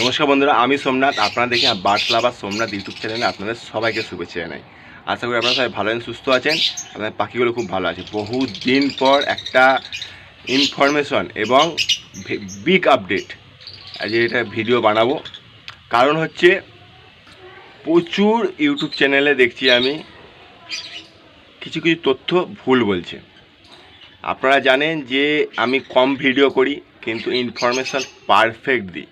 নমস্কার বন্ধুরা, আমি সোমনাথ। আপনারা দেখে বার্ড লাভার সোমনাথ ইউটিউব চ্যানেলে আপনাদের সবাইকে শুভেচ্ছা জানাই। আশা করি আপনারা সবাই ভালো সুস্থ আছেন। আপনার পাখিগুলো খুব ভালো আছে। বহু দিন পর একটা ইনফরমেশন এবং বিগ আপডেট আজ এটা ভিডিও বানাবো। কারণ হচ্ছে, প্রচুর ইউটিউব চ্যানেলে দেখছি আমি, কিছু কিছু তথ্য ভুল বলছে। আপনারা জানেন যে আমি কম ভিডিও করি, কিন্তু ইনফরমেশান পারফেক্ট দিই।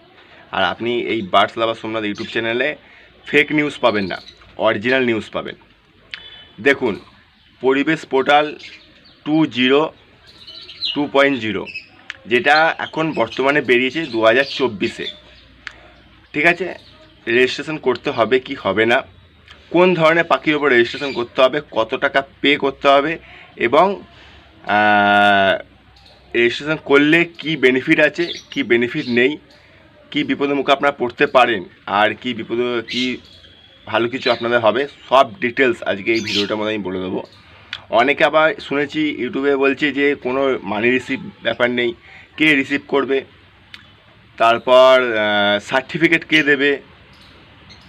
আর আপনি এই বার্ডস লাভার সোমনাথ ইউটিউব চ্যানেলে ফেক নিউজ পাবেন না অরিজিনাল নিউজ পাবেন। দেখুন, পরিবেশ portal two zero, two point zero, যেটা এখন বর্তমানে বেরিয়েছে দু হাজার চব্বিশে। ঠিক আছে? রেজিস্ট্রেশন করতে হবে কি হবে না? কোন ধরনের পাখির ওপর রেজিস্ট্রেশন করতে হবে? কত টাকা পে করতে হবে? এবং রেজিস্ট্রেশন করলে কি বেনিফিট আছে, কি বেনিফিট নেই? কি বিপদের মুখে আপনারা পড়তে পারেন আর কি বিপদ, কি ভালো কিছু আপনাদের হবে, সব ডিটেলস আজকে এই ভিডিওটার মধ্যে আমি বলে দেবো। অনেকে আবার শুনেছি, ইউটিউবে বলছে যে কোনো মানি রিসিভ ব্যাপার নেই, কে রিসিভ করবে, তারপর সার্টিফিকেট কে দেবে।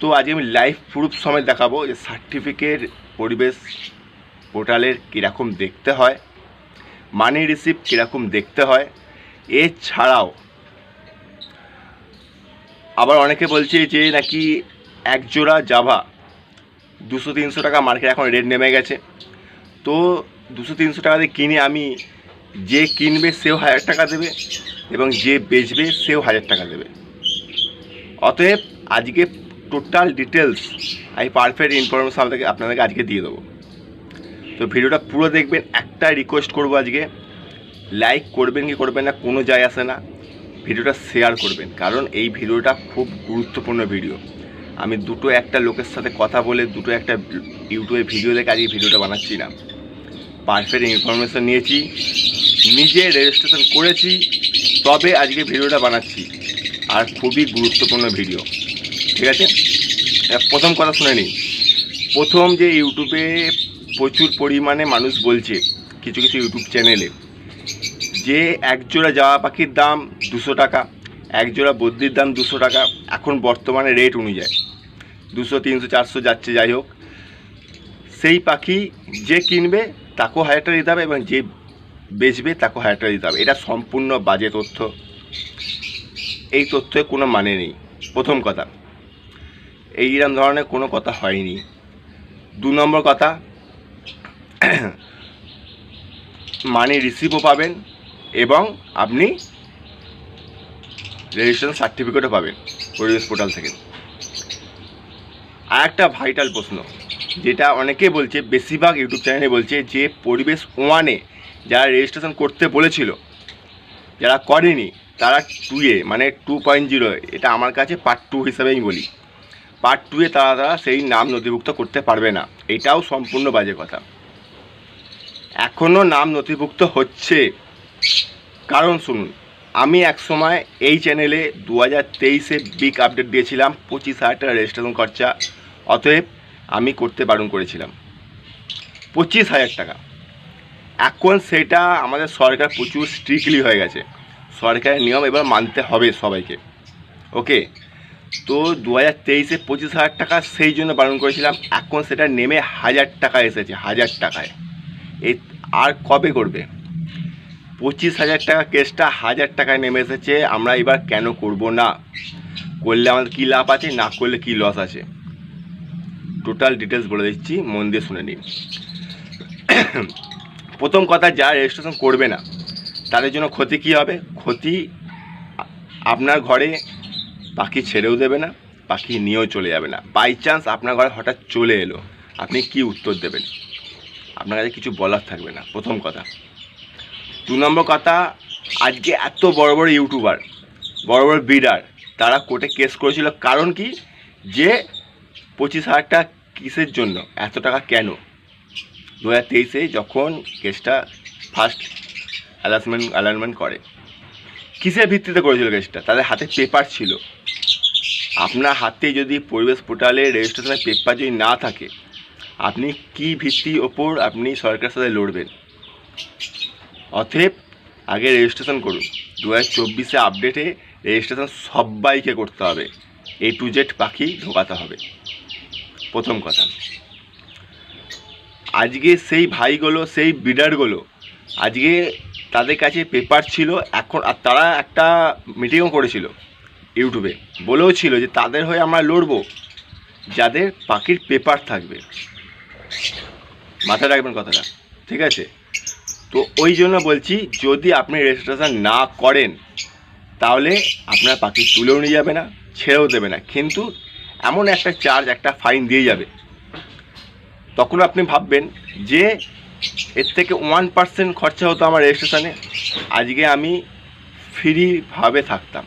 তো আজকে আমি লাইভ প্রুফ সময় দেখাবো যে সার্টিফিকেট পরিবেশ পোর্টালের কীরকম দেখতে হয় মানি রিসিভ কীরকম দেখতে হয়। এছাড়াও আবার অনেকে বলছে যে নাকি এক জোড়া জাভা দুশো তিনশো টাকা মার্কেট এখন রেট নেমে গেছে। তো দুশো তিনশো টাকা দিয়ে কিনে আমি যে কিনবে সেও হাজার টাকা দেবে এবং যে বেচবে সেও হাজার টাকা দেবে। অতএব আজকে টোটাল ডিটেলস আমি পারফেক্ট ইনফরমেশন আপনাকে, আপনাদেরকে আজকে দিয়ে দেবো। তো ভিডিওটা পুরো দেখবেন একটা রিকোয়েস্ট করব আজকে। লাইক করবেন কি করবেন না, কোনো যায় আসে না। ভিডিওটা শেয়ার করবেন। কারণ এই ভিডিওটা খুব গুরুত্বপূর্ণ ভিডিও আমি দুটো একটা লোকের সাথে কথা বলে দুটো একটা ইউটিউবে ভিডিও দেখে আজকে ভিডিওটা বানাচ্ছি না। পারফেক্ট ইনফরমেশন নিয়েছি। নিজে রেজিস্ট্রেশন করেছি। তবে আজকে ভিডিওটা বানাচ্ছি। আর খুবই গুরুত্বপূর্ণ ভিডিও ঠিক আছে? প্রথম কথা শুনে নিন প্রথম যে ইউটিউবে প্রচুর পরিমাণে মানুষ বলছে, কিছু কিছু ইউটিউব চ্যানেলে যে এক জোড়া জামা পাখির দাম দুশো টাকা এক জোড়া বদ্রির দাম দুশো টাকা, এখন বর্তমানে রেট অনুযায়ী। দুশো, তিনশো, চারশো যাচ্ছে, যাই হোক। সেই পাখি যে কিনবে, তাকেও হাজার টাকা দিতে হবে এবং যে বেচবে, তাকেও হাজার টাকা দিতে হবে। এটা সম্পূর্ণ বাজে তথ্য। এই তথ্যে কোনো মানে নেই। প্রথম কথা এইরকম ধরনের কোনো কথা হয়নি। দু নম্বর কথা, মানি রিসিভও পাবেন। এবং আপনি রেজিস্ট্রেশন সার্টিফিকেটও পাবেন পরিবেশ পোর্টাল থেকে। আর একটা ভাইটাল প্রশ্ন, যেটা অনেকে বলছে, বেশিরভাগ ইউটিউব চ্যানেলে বলছে যে পরিবেশ ওয়ানে যারা রেজিস্ট্রেশন করতে বলেছিল, যারা করেনি, তারা টুয়ে মানে টু পয়েন্ট জিরো এটা আমার কাছে পার্ট টু হিসাবে আমি বলি পার্ট টুয়ে তারা তারা সেই নাম নথিভুক্ত করতে পারবে না, এটাও সম্পূর্ণ বাজে কথা। এখনও নাম নথিভুক্ত হচ্ছে কারণ শুনুন, আমি এক সময় এই চ্যানেলে দু হাজার তেইশে বিগ আপডেট দিয়েছিলাম, পঁচিশ হাজার টাকা রেজিস্ট্রেশন খরচা। অতএব আমি করতে বারণ করেছিলাম। পঁচিশ হাজার টাকা। এখন সেটা আমাদের সরকার প্রচুর স্ট্রিক্টলি হয়ে গেছে। সরকারের নিয়ম এবার মানতে হবে সবাইকে। ওকে? তো দু হাজার তেইশে পঁচিশ হাজার টাকা সেই জন্য বারণ করেছিলাম। এখন সেটা নেমে হাজার টাকা এসেছে, হাজার টাকায়। এই আর কবে করবে? পঁচিশ হাজার টাকা কেসটা হাজার টাকায় নেমে এসেছে, আমরা এবার কেন করব না? করলে আমাদের কী লাভ আছে, না করলে কী লস আছে? টোটাল ডিটেলস বলে দিচ্ছি, মন দিয়ে শুনে নিন। প্রথম কথা, যা রেজিস্ট্রেশন করবে না, তাদের জন্য ক্ষতি কী হবে? ক্ষতি আপনার ঘরে পাখি ছেড়েও দেবে না, পাখি নিয়েও চলে যাবে না। বাই চান্স আপনার ঘরে হঠাৎ চলে এলো, আপনি কি উত্তর দেবেন? আপনার কাছে কিছু বলার থাকবে না। প্রথম কথা। দু নম্বর কথা, আজকে এত বড় বড় ইউটিউবার বড় বড় বিডার তারা কোর্টে কেস করেছিল। কারণ কি? যে পঁচিশ হাজার টাকা কিসের জন্য? এত টাকা কেন? দু হাজার তেইশে যখন কেসটা ফার্স্ট অ্যালাসমেন্ট অ্যালার্টমেন্ট করে, কিসের ভিত্তিতে করেছিল কেসটা তাদের হাতে পেপার ছিল। আপনার হাতে যদি পরিবেশ পোর্টালে রেজিস্ট্রেশনের পেপার যদি না থাকে, আপনি কি ভিত্তির ওপর আপনি সরকারের সাথে লড়বেন? অতএব আগে রেজিস্ট্রেশন করুন। দু হাজার চব্বিশে আপডেটে রেজিস্ট্রেশন সবাইকে করতে হবে। এ টু জেড পাখি ঢোকাতে হবে। প্রথম কথা। আজকে সেই ভাইগুলো, সেই বিডারগুলো আজকে তাদের কাছে পেপার ছিল, এখন আর তারা একটা মিটিংও করেছিল ইউটিউবে। বলেও ছিল যে তাদের হয়ে আমরা লড়বো। যাদের পাখির পেপার থাকবে। মাথায় রাখবেন কথাটা। ঠিক আছে? তো ওই জন্য বলছি, যদি আপনি রেজিস্ট্রেশন না করেন, তাহলে আপনার পাখি তুলেও নিয়ে যাবে না, ছেড়েও দেবে না। কিন্তু এমন একটা চার্জ একটা ফাইন দিয়ে যাবে। তখন আপনি ভাববেন যে এর থেকে ওয়ান পার্সেন্ট খরচা হতো আমার রেজিস্ট্রেশনে আজকে আমি ফ্রিভাবে থাকতাম।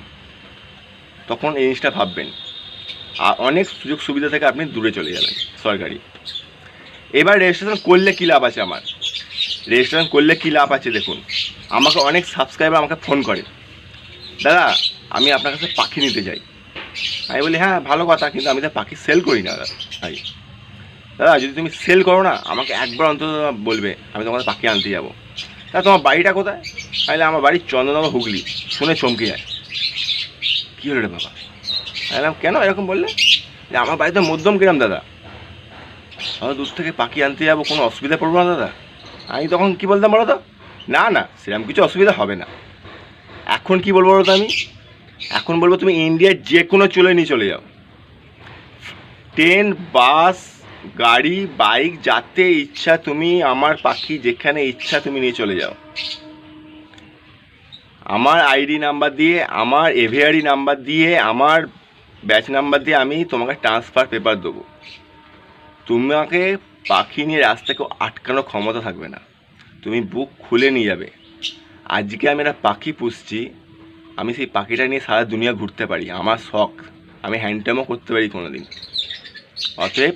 তখন এই জিনিসটা ভাববেন। আর অনেক সুযোগ সুবিধা থেকে আপনি দূরে চলে যাবেন সরকারি। এবার রেজিস্ট্রেশন করলে কী লাভ আছে আমার? রেজিস্ট্রেশন করলে কী লাভ আছে দেখুন? আমাকে অনেক সাবস্ক্রাইবার আমাকে ফোন করে। দাদা, আমি আপনার কাছে পাখি নিতে চাই। আমি বলি হ্যাঁ ভালো কথা, কিন্তু আমি তো পাখি সেল করি না দাদা ভাই। দাদা, যদি তুমি সেল করো না, আমাকে একবার অন্তত বলবে, আমি তোমার পাখি আনতে যাব। দাদা তোমার বাড়িটা কোথায়? তাহলে আমার বাড়ি চন্দননগর হুগলি, শুনে চমকে যায়। কী হলো রে বাবা? বললাম, কেন? এরকম বললে। যে আমার বাড়িতে মধ্যম গ্রাম, দাদা। আমি দূর থেকে পাখি আনতে যাব, কোনো অসুবিধা পড়ব না, দাদা। আমি তখন কি বলতাম বলো তো? না না, সেরকম কিছু অসুবিধা হবে না। এখন কি বলব বলো তো আমি? এখন বলব তুমি ইন্ডিয়ার যে কোনো চলে নিয়ে চলে যাও। ট্রেন, বাস, গাড়ি, বাইক, যাতে ইচ্ছা তুমি, আমার পাখি যেখানে ইচ্ছা তুমি নিয়ে চলে যাও। আমার আইডি নাম্বার দিয়ে, আমার এভিআরই নাম্বার দিয়ে, আমার ব্যাচ নাম্বার দিয়ে আমি তোমাকে ট্রান্সফার পেপার দেবো। তোমাকে পাখি নিয়ে রাস্তাকে আটকানোর ক্ষমতা থাকবে না। তুমি বুক খুলে নিয়ে যাবে। আজকে আমি একটা পাখি পুষছি। আমি সেই পাখিটা নিয়ে সারা দুনিয়া ঘুরতে পারি। আমার শখ। আমি হ্যান্ডটামও করতে পারি কোনো দিন অতএব,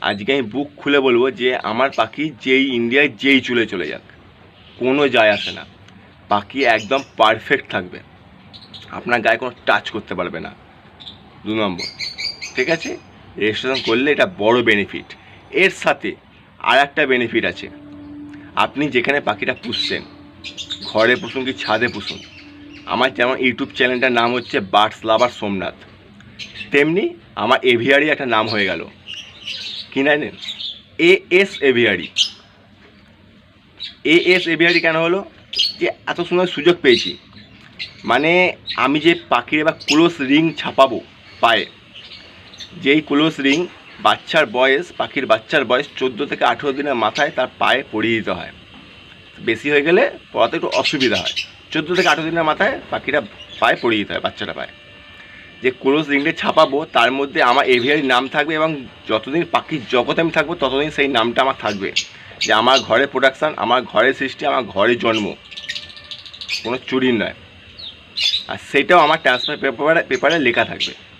আজকে আমি বুক খুলে বলব যে আমার পাখি যেই ইন্ডিয়ায় যেই চলে চলে যাক। কোনো যায় আসে না। পাখি একদম পারফেক্ট থাকবে। আপনার গায়ে কোনো টাচ করতে পারবে না। দু নম্বর। ঠিক আছে? রেজিস্ট্রেশন করলে এটা বড় বেনিফিট এর সাথে আর একটা বেনিফিট আছে। আপনি যেখানে পাখিটা পুষছেন, ঘরে পুষুন কি ছাদে পুষুন, আমার যেমন ইউটিউব চ্যানেলটার নাম হচ্ছে বার্ডস লাভার সোমনাথ, তেমনি আমার এভিয়ারি একটা নাম হয়ে গেল। কি জানেন A S aviary A S aviary কেন হলো? যে এত সুন্দর সুযোগ পেয়েছি। মানে আমি যে পাখির এবার ক্লোজ রিং ছাপাবো পায়ে যেই ক্লোজ রিং বাচ্চার বয়স, পাখির বাচ্চার বয়স চোদ্দ থেকে আঠেরো দিনের মাথায় তার পায়ে পরিয়ে দিতে হয়। বেশি হয়ে গেলে পড়াতে একটু অসুবিধা হয়। চোদ্দ থেকে আঠেরো দিনের মাথায় পাখিটা পায়ে পরিয়ে দিতে হয় বাচ্চাটা পায়ে। যে ক্লোজ রিংটা ছাপাবো, তার মধ্যে আমার এভিয়ারি নাম থাকবে এবং যতদিন পাখির জগতে আমি থাকব, ততদিন সেই নামটা আমার থাকবে। যে আমার ঘরে প্রোডাকশান আমার ঘরের সৃষ্টি, আমার ঘরে জন্ম। কোনো চুরির নয়। আর সেটাও আমার ট্রান্সফার পেপারে পেপারে লেখা থাকবে।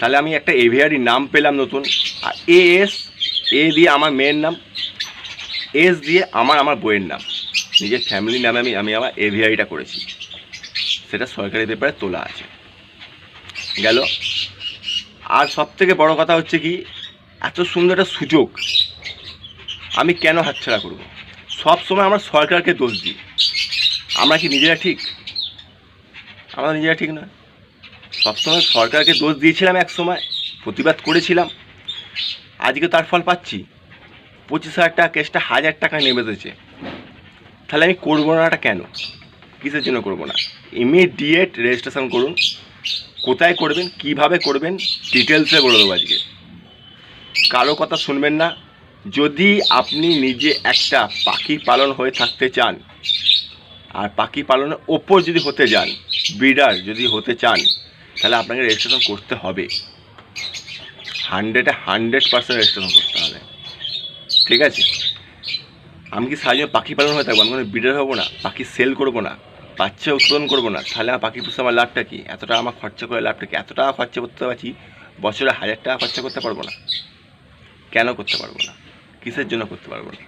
তাহলে আমি একটা এভিয়ারি নাম পেলাম নতুন। আর এ এস এ দিয়ে আমার মেয়ের নাম এস দিয়ে আমার আমার বইয়ের নাম। নিজের ফ্যামিলির নামে আমি আমি আমার এভিআইটা করেছি। সেটা সরকারি পেপারে তোলা আছে। গেল। আর সব থেকে বড় কথা হচ্ছে কি, এত সুন্দর একটা সুযোগ আমি কেন হাতছাড়া করব? সব সময় আমরা সরকারকে দোষ দিই। আমরা কি নিজেরা ঠিক? আমরা নিজেরা ঠিক নয়। সবসময় সরকারকে দোষ দিয়েছিলাম এক সময়, প্রতিবাদ করেছিলাম। আজকে তার ফল পাচ্ছি। পঁচিশ হাজার টাকা কেসটা হাজার টাকা নেমে এসেছে তাহলে আমি করব না এটা কেন? কিসের জন্য করব না? ইমিডিয়েট রেজিস্ট্রেশন করুন। কোথায় করবেন, কীভাবে করবেন ডিটেলসে বলে দেবো আজকে। কারও কথা শুনবেন না। যদি আপনি নিজে একটা পাখি পালন হয়ে থাকতে চান, আর পাখি পালনের ওপর যদি হতে যান ব্রিডার যদি হতে চান তাহলে আপনাকে রেজিস্ট্রেশন করতে হবে। হান্ড্রেডে হান্ড্রেড পার্সেন্ট রেজিস্ট্রেশন করতে হবে। ঠিক আছে? আমি কি জীবন পাখি পালন হয়ে থাকব? আমি কোনো ব্রিডার হব না? পাখি সেল করব না? বাচ্চা উৎপাদন করব না? তাহলে আমার পাখি পুষতে আমার লাভটা কি? এত টাকা আমার খরচা করে লাভটা কি? এত টাকা খরচা করতে পারছি? বছরে হাজার টাকা খরচা করতে পারব না? কেন করতে পারব না? কিসের জন্য করতে পারব না?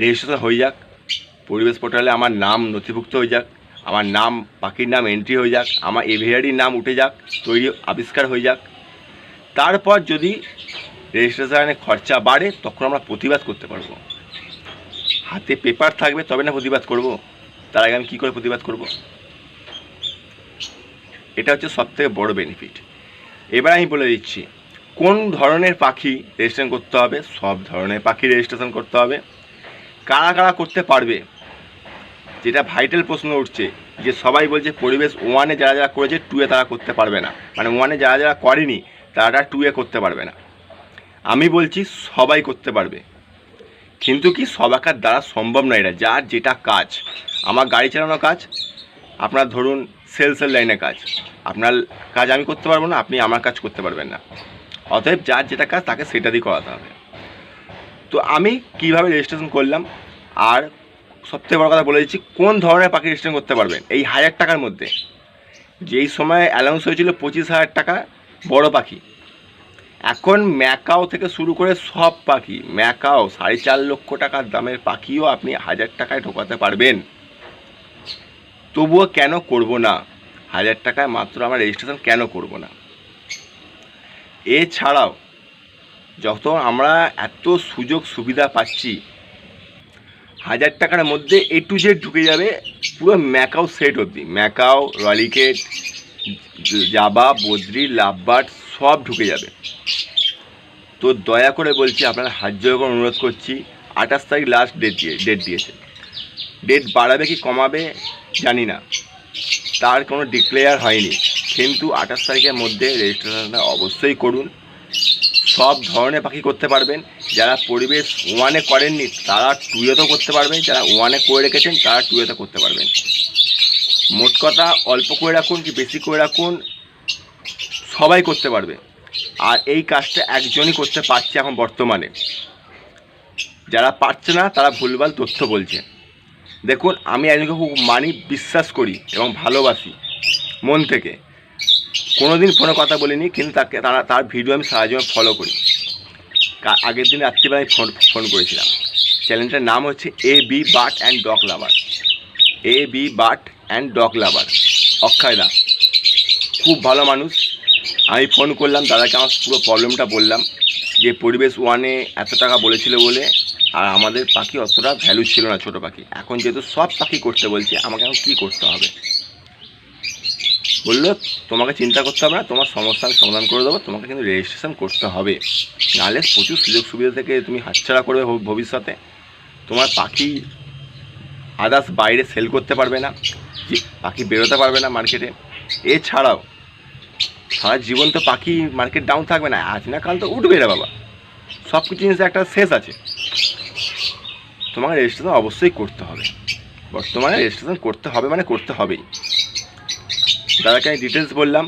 রেজিস্ট্রেশন হয়ে যাক। পরিবেশ পোর্টালে আমার নাম নথিভুক্ত হয়ে যাক। আমার নাম, পাখির নাম এন্ট্রি হয়ে যাক, আমার এভিআরির নাম উঠে যাক, তৈরি, আবিষ্কার হয়ে যাক। তারপর যদি রেজিস্ট্রেশনে খরচা বাড়ে, তখন আমরা প্রতিবাদ করতে পারব। হাতে পেপার থাকবে, তবে না প্রতিবাদ করব। তার আগে আমি কী করে প্রতিবাদ করব? এটা হচ্ছে সবথেকে বড় বেনিফিট এবার আমি বলে দিচ্ছি, কোন ধরনের পাখি রেজিস্ট্রেশন করতে হবে? সব ধরনের পাখি রেজিস্ট্রেশন করতে হবে। কারা কারা করতে পারবে? যেটা ভাইটাল প্রশ্ন উঠছে, যে সবাই বলছে পরিবেশ ওয়ানে যারা যারা করেছে টুয়ে তারা করতে পারবে না। মানে ওয়ানে যারা যারা করেনি, তারা টুয়ে করতে পারবে না। আমি বলছি সবাই করতে পারবে। কিন্তু কি সবাকার দ্বারা সম্ভব নয় এটা? যার যেটা কাজ। আমার গাড়ি চালানো কাজ, আপনার ধরুন সেলসের লাইনে কাজ। আপনার কাজ আমি করতে পারব না, আপনি আমার কাজ করতে পারবেন না। অতএব যার যেটা কাজ, তাকে সেটা দিয়ে করাতে হবে। তো আমি কীভাবে রেজিস্ট্রেশন করলাম? আর সবথেকে বড় কথা বলে দিচ্ছি, কোন ধরনের পাখি রেজিস্ট্রেশন করতে পারবেন এই হাজার টাকার মধ্যে। যেই সময় অ্যালাউন্স হয়েছিল পঁচিশ হাজার টাকা, বড় পাখি। এখন ম্যাকাও থেকে শুরু করে সব পাখি, ম্যাকাও, সাড়ে চার লক্ষ টাকার দামের পাখিও আপনি হাজার টাকায় ঢোকাতে পারবেন। তবুও কেন করব না? হাজার টাকায় মাত্র আমার রেজিস্ট্রেশন কেন করব না? এছাড়াও যত আমরা এত সুযোগ সুবিধা পাচ্ছি হাজার টাকার মধ্যে এ টু জেড ঢুকে যাবে পুরো ম্যাকাও সেট অবধি। ম্যাকাও রলিকেট জাবা বদ্রি লাভবার্ড সব ঢুকে যাবে। তো দয়া করে বলছি, আপনারা হাত জোর অনুরোধ করছি, আঠাশ তারিখ লাস্ট ডেট দিয়ে ডেট দিয়েছে। ডেট বাড়াবে কি কমাবে, জানি না। তার কোনো ডিক্লেয়ার হয়নি। কিন্তু আঠাশ তারিখের মধ্যে রেজিস্ট্রেশনটা অবশ্যই করুন। সব ধরনের পাখি করতে পারবেন। যারা পরিবেশ ওয়ানে করেননি, তারা টুয়েতেও করতে পারবেন যারা ওয়ানে করে রেখেছেন, তারা টুয়েতে করতে পারবেন। মোট কথা, অল্প করে রাখুন কি বেশি করে রাখুন, সবাই করতে পারবে। আর এই কাজটা একজনই করতে পারছে এখন বর্তমানে। যারা পারছে না, তারা ভুলভাল তথ্য বলছে। দেখুন, আমি একজনকে খুব মানি, বিশ্বাস করি এবং ভালোবাসি, মন থেকে। কোনোদিন ফোনে কথা বলিনি, কিন্তু তাকে, তারা, তার ভিডিও আমি সারা জীবন ফলো করি। আগের দিন রাত্রিবেলা আমি ফোন ফোন করেছিলাম। চ্যানেলটার নাম হচ্ছে A B but and dog lover A B but and dog lover Akshay দা, খুব ভালো মানুষ। আমি ফোন করলাম, দাদাকে আমার পুরো প্রবলেমটা বললাম, যে পরিবেশ ওয়ানে এত টাকা বলেছিল বলে, আর আমাদের পাখি অতটা ভ্যালু ছিল না ছোটো পাখি। এখন যেহেতু সব পাখি করতে বলছে, আমাকে এখন কী করতে হবে? বলল, তোমাকে চিন্তা করতে হবে না, তোমার সমস্যা আমি সমাধান করে দেবো, তোমাকে কিন্তু রেজিস্ট্রেশন করতে হবে। নাহলে প্রচুর সুযোগ সুবিধা থেকে তুমি হাতছাড়া করবে ভব- ভবিষ্যতে। তোমার পাখি আদার্স বাইরে সেল করতে পারবে না পাখি বেরোতে পারবে না মার্কেটে এছাড়াও, সারা জীবন তো পাখি মার্কেট ডাউন থাকবে না, আজ না কাল তো উঠবে রে বাবা। সব কিছু জিনিস একটা শেষ আছে। তোমাকে রেজিস্ট্রেশন অবশ্যই করতে হবে। বর্তমানে রেজিস্ট্রেশন করতে হবে মানে করতে হবেই। দাদাকে আমি ডিটেলস বললাম,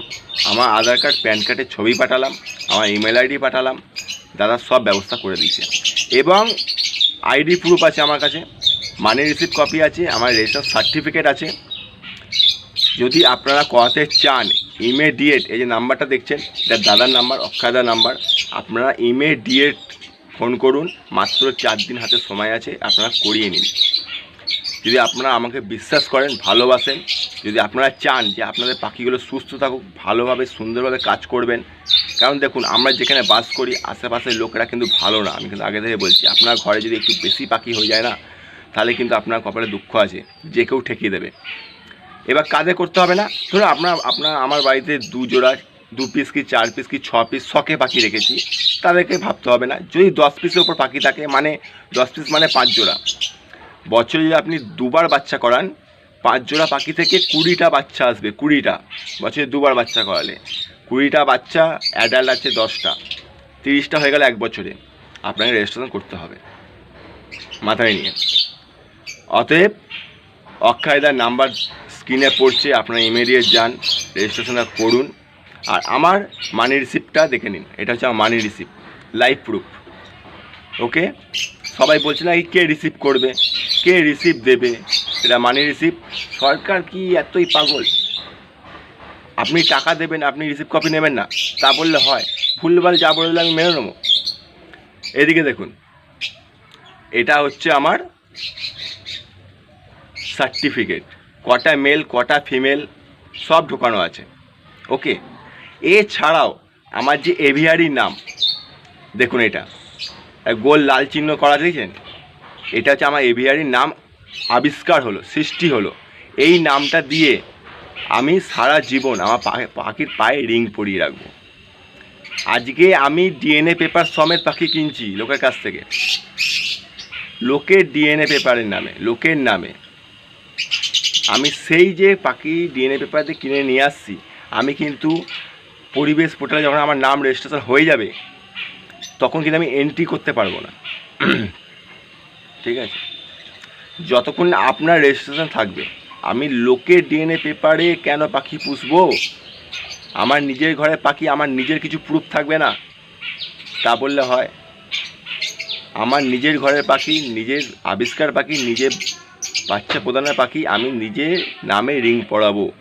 আমার আধার কার্ড প্যান কার্ডের ছবি পাঠালাম, আমার ইমেল আইডি পাঠালাম, দাদা সব ব্যবস্থা করে দিয়েছে। এবং আইডি প্রুফ আছে আমার কাছে মানি রিসিপ্ট কপি আছে, আমার রেজিস্ট্রেশন সার্টিফিকেট আছে। যদি আপনারা করাতে চান ইমিডিয়েট এই যে নাম্বারটা দেখছেন, এটা দাদার নাম্বার, অক্ষয়দার নাম্বার, আপনারা ইমিডিয়েট ফোন করুন, মাত্র চার দিন হাতে সময় আছে, আপনারা করিয়ে নিন। যদি আপনারা আমাকে বিশ্বাস করেন, ভালোবাসেন যদি আপনারা চান যে আপনাদের পাখিগুলো সুস্থ থাকুক, ভালোভাবে, সুন্দরভাবে কাজ করবেন, কারণ দেখুন, আমরা যেখানে বাস করি, আশেপাশের লোকেরা কিন্তু ভালো না। আমি কিন্তু আগে থেকে বলছি, আপনার ঘরে যদি একটু বেশি পাখি হয়ে যায় না, তাহলে কিন্তু আপনার কপালে দুঃখ আছে, যে কেউ ঠেকিয়ে দেবে। এবার কাজে করতে হবে না। ধরুন আপনার আপনার আমার বাড়িতে দু জোড়া, দু পিস কি, চার পিস কি, ছ পিস শখে পাখি রেখেছি, তাদেরকে ভাবতে হবে না। যদি দশ পিসের ওপর পাখি থাকে মানে দশ পিস মানে পাঁচ জোড়া। বছরে যদি আপনি দুবার বাচ্চা করান পাঁচ জোড়া পাখি থেকে কুড়িটা বাচ্চা আসবে, কুড়িটা। বছরে দুবার বাচ্চা করালে। কুড়িটা বাচ্চা অ্যাডাল্ট আছে দশটা। তিরিশটা হয়ে গেল এক বছরে। আপনাকে রেজিস্ট্রেশন করতে হবে। মাথায় নিয়ে। অতএব, অক্ষয়দার নাম্বার স্ক্রিনে পড়ছে, আপনারা ইমিডিয়েট যান রেজিস্ট্রেশনটা করুন। আর আমার মানি রিসিপ্টটা দেখে নিন। এটা হচ্ছে আমার money receipt live proof okay সবাই বলছে না, এই কে রিসিভ করবে? কে রিসিভ দেবে? এটা মানি রিসিভ সরকার কি এতই পাগল? আপনি টাকা দেবেন, আপনি রিসিভ কপি নেবেন না, তা বললে হয়। ভুলভাল যা বললে আমি মেনে নেব। এদিকে দেখুন, এটা হচ্ছে আমার সার্টিফিকেট কটা মেল কটা ফিমেল সব ঢোকানো আছে। ওকে এছাড়াও, আমার যে এভিয়ারির নাম, দেখুন এটা। গোল লাল চিহ্ন করা দেখেছেন? এটা হচ্ছে আমার এভিয়ারির নাম আবিষ্কার হলো, সৃষ্টি হলো। এই নামটা দিয়ে আমি সারা জীবন আমার পাখির পায়ে রিং পরিয়ে রাখব। আজকে আমি ডিএনএ পেপার সমেত পাখি কিনছি লোকের কাছ থেকে। লোকের ডিএনএ পেপারের নামে, লোকের নামে। আমি সেই যে পাখি ডিএনএ পেপার দিয়ে কিনে নিয়ে আসছি, আমি কিন্তু পরিবেশ পোর্টালে যখন আমার নাম রেজিস্ট্রেশন হয়ে যাবে, তখন কিন্তু আমি এন্ট্রি করতে পারব না। ঠিক আছে? যতক্ষণ আপনার রেজিস্ট্রেশন থাকবে, আমি লোকের ডিএনএ পেপারে কেন পাখি পুষবো? আমার নিজের ঘরে পাখি, আমার নিজের কিছু প্রুফ থাকবে না? তা বললে হয়। আমার নিজের ঘরের পাখি, নিজের আবিষ্কার পাখি, নিজের বাচ্চা প্রদানের পাখি, আমি নিজে নামে রিং পড়াবো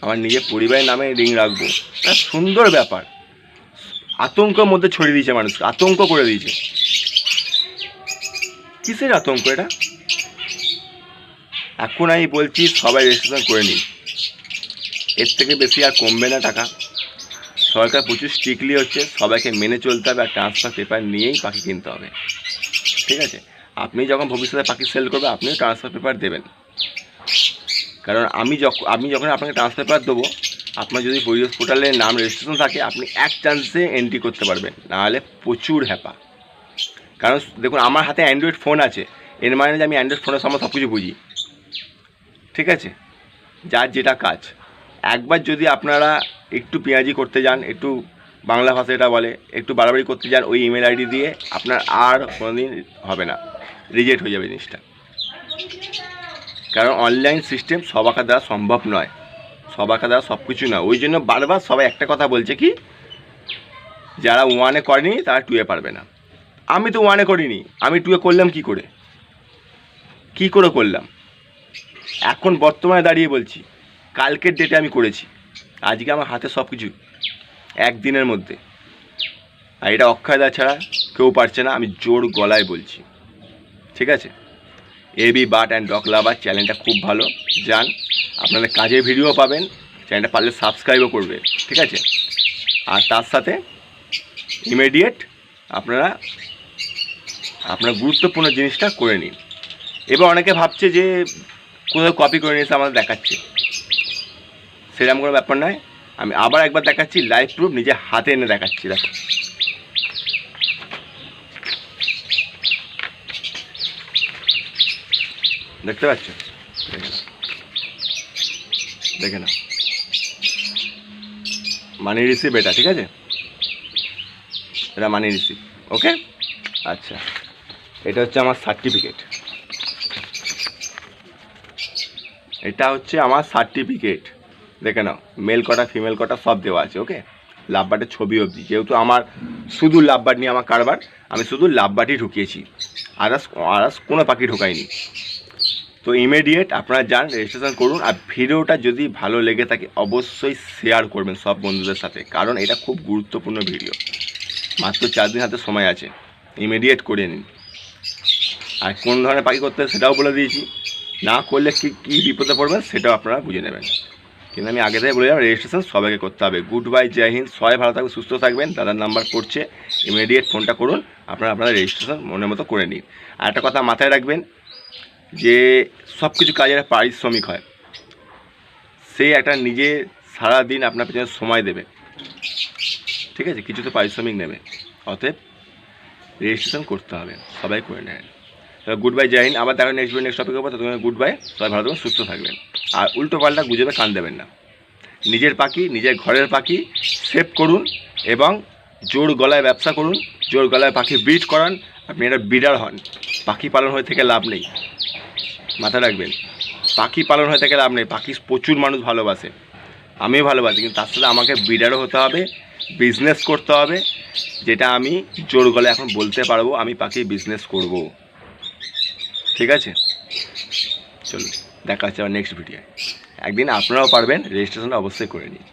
আমার নিজের পরিবারের নামে রিং রাখব। সুন্দর ব্যাপার। আতঙ্কের মধ্যে ছড়িয়ে দিয়েছে মানুষকে, আতঙ্ক করে দিয়েছে। কিসের আতঙ্ক এটা? এখন আমি বলছি সবাই রেজিস্ট্রেশন করে নিন। এর থেকে বেশি আর কমবে না টাকা। সরকার প্রচুর স্ট্রিক্টলি হচ্ছে, সবাইকে মেনে চলতে হবে আর ট্রান্সফার পেপার নিয়েই পাখি কিনতে হবে। ঠিক আছে? আপনি যখন ভবিষ্যতে পাখি সেল করবে আপনিও ট্রান্সফার পেপার দেবেন। কারণ আমি যখন আমি যখন আপনাকে ট্রান্সফার পেপার দেবো, আপনার যদি পরিবেশ পোর্টালে নাম রেজিস্ট্রেশন থাকে, আপনি এক চান্সে এন্ট্রি করতে পারবেন। নাহলে প্রচুর হ্যাপা। কারণ দেখুন, আমার হাতে অ্যান্ড্রয়েড ফোন আছে। এর মানে যে আমি অ্যান্ড্রয়েড ফোনের সময় সব কিছু বুঝি। ঠিক আছে? যার যেটা কাজ। একবার যদি আপনারা একটু পেঁয়াজি করতে যান, একটু বাংলা ভাষা এটা বলে, একটু বাড়াবাড়ি করতে যান, ওই ইমেল আইডি দিয়ে আপনার আর কোনোদিন হবে না। রিজেক্ট হয়ে যাবে জিনিসটা। কারণ অনলাইন সিস্টেম সবাকার দ্বারা সম্ভব নয়। সবাকার দ্বারা সব কিছু নয়। ওই জন্য বারবার সবাই একটা কথা বলছে কি, যারা ওয়ানে করেনি, তারা টুয়ে পারবে না। আমি তো ওয়ানে করিনি। আমি টুয়ে করলাম কি করে? কি করে করলাম? এখন বর্তমানে দাঁড়িয়ে বলছি, কালকের ডেটে আমি করেছি। আজকে আমার হাতে সব কিছু একদিনের মধ্যে। আর এটা অক্ষয়দা ছাড়া কেউ পারছে না, আমি জোর গলায় বলছি। ঠিক আছে? এবি বাট অ্যান্ড ডক লাভার চ্যানেলটা খুব ভালো, যান। আপনাদের কাজের ভিডিও পাবেন চ্যানেলটা পারলে সাবস্ক্রাইবও করবে। ঠিক আছে? আর তার সাথে ইমিডিয়েট আপনারা, আপনার গুরুত্বপূর্ণ জিনিসটা করে নিন। এবার অনেকে ভাবছে যে কোথাও কপি করে নিয়েছে, আমাদের দেখাচ্ছে। সেরকম কোনো ব্যাপার নয়। আমি আবার একবার দেখাচ্ছি লাইভ প্রুফ নিজে হাতে এনে দেখাচ্ছি, দেখো। দেখতে পাচ্ছ? দেখে নাও। মানি রিসিভ এটা, ঠিক আছে? এটা মানি রিসিভ ওকে আচ্ছা। এটা হচ্ছে আমার সার্টিফিকেট এটা হচ্ছে আমার সার্টিফিকেট দেখে নাও মেল কটা ফিমেল কটা সব দেওয়া আছে ওকে লাভবাটের ছবি অবধি, যেহেতু আমার শুধু লাভবাট নিয়ে আমার কারবার, আমি শুধু লাভবাটই ঢুকিয়েছি। আদার্স আদার্স কোনো পাখি ঢোকাইনি তো ইমিডিয়েট আপনারা যান রেজিস্ট্রেশন করুন, আর ভিডিওটা যদি ভালো লেগে থাকে, অবশ্যই শেয়ার করবেন সব বন্ধুদের সাথে, কারণ এটা খুব গুরুত্বপূর্ণ ভিডিও মাত্র চার দিন হাতে সময় আছে ইমিডিয়েট করে নিন। আর কোন ধরনের পাখি করতে সেটাও বলে দিয়েছি। না করলে কী কী বিপদে পড়বেন সেটাও আপনারা বুঝে নেবেন। কিন্তু আমি আগে থেকে বলে যাব রেজিস্ট্রেশন সবাইকে করতে হবে। গুড বাই জয় হিন্দ সবাই ভালো থাকবে সুস্থ থাকবেন। দাদার নাম্বার পড়ছে ইমিডিয়েট ফোনটা করুন, আপনারা আপনারা রেজিস্ট্রেশন মনের মতো করে নিন। আর একটা কথা মাথায় রাখবেন, যে সব কিছু কাজের পারিশ্রমিক হয়। সে একটা নিজে সারাদিন আপনার পেছনে সময় দেবে। ঠিক আছে? কিছু তো পারিশ্রমিক নেবে। অতএব রেজিস্ট্রেশন করতে হবে, সবাই করে নেন। গুড বাই জয় হিন্দ। আবার দেখা নেক্সট নেক্সট টপিক হবে ততক্ষণ গুড বাই সবাই ভালো থাকবেন, সুস্থ থাকবেন। আর উল্টো পাল্টা গুজবে কান দেবেন না। নিজের পাখি, নিজের ঘরের পাখি সেভ করুন এবং জোর গলায় ব্যবসা করুন, জোর গলায় পাখি ব্রিড করান। আপনি একটা বিডার হন। পাখি পালন হয়ে থেকে লাভ নেই। মাথা রাখবেন, পাখি পালন হয়ে থেকে লাভ নেই। পাখি প্রচুর মানুষ ভালোবাসে। আমিও ভালোবাসি, কিন্তু তার সাথে আমাকে বিডারও হতে হবে বিজনেস করতে হবে, যেটা আমি জোর গলায় এখন বলতে পারব, আমি পাখি বিজনেস করব। ঠিক আছে? চলুন, দেখা হচ্ছে আমার নেক্সট ভিডিও একদিন আপনারাও পারবেন রেজিস্ট্রেশনটা অবশ্যই করে নিন।